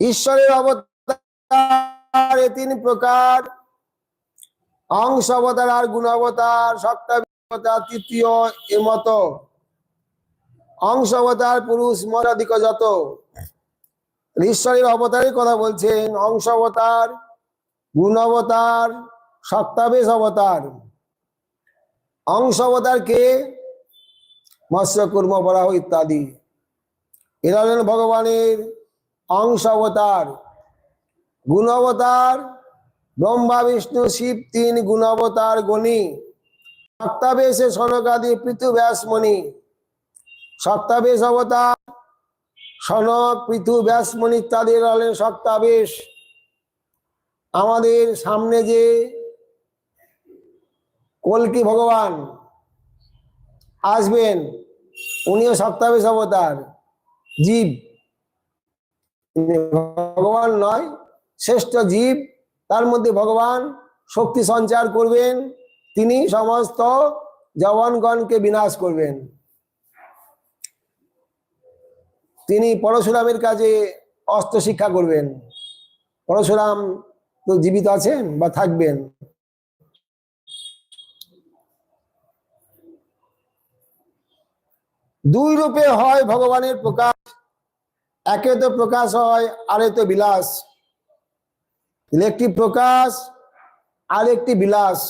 ঈশ্বরের অবতার, এ তিন প্রকার। অংশ অবতার আর গুণ অবতার সপ্তাবতার তৃতীয় এমত অংশ অবতার, পুরুষ মরাধিক যত। ঈশ্বরের অবতারের কথা বলছেন, অংশ অবতার, গুণ অবতার, সপ্তাবেশ অবতার। অংশ অবতার কে? মৎস্য, কুর্ম, বরাহ ইত্যাদি। এরা হলেন ভগবানের অংশ অবতার গুণ অবতার ব্রহ্মা, বিষ্ণু, শিব, তিন গুণ অবতার গণি। সপ্তাবেশে সনকাদি পৃথু ব্যাসমণি সপ্তাবেশ অবতার, সনক পৃথু ব্যাসমণি ইত্যাদি হলেন সপ্তাবেশ। আমাদের সামনে যে কলকি ভগবান আসবেন, উনিও সপ্তাবেশ অবতার, জীব। ভগবান নয়, শ্রেষ্ঠ জীব, তার মধ্যে ভগবান শক্তি সঞ্চার করবেন, তিনি সমস্ত জবানগণকে বিনাশ করবেন। তিনি পরশুরামের কাছে অস্ত্র শিক্ষা করবেন। পরশুরাম তো জীবিত আছেন বা থাকবেন। দুই রূপে হয় ভগবানের প্রকাশ। একে তো প্রকাশ হয় আরে তো বিলাস। একটি প্রকাশ আর একটি বিলাস।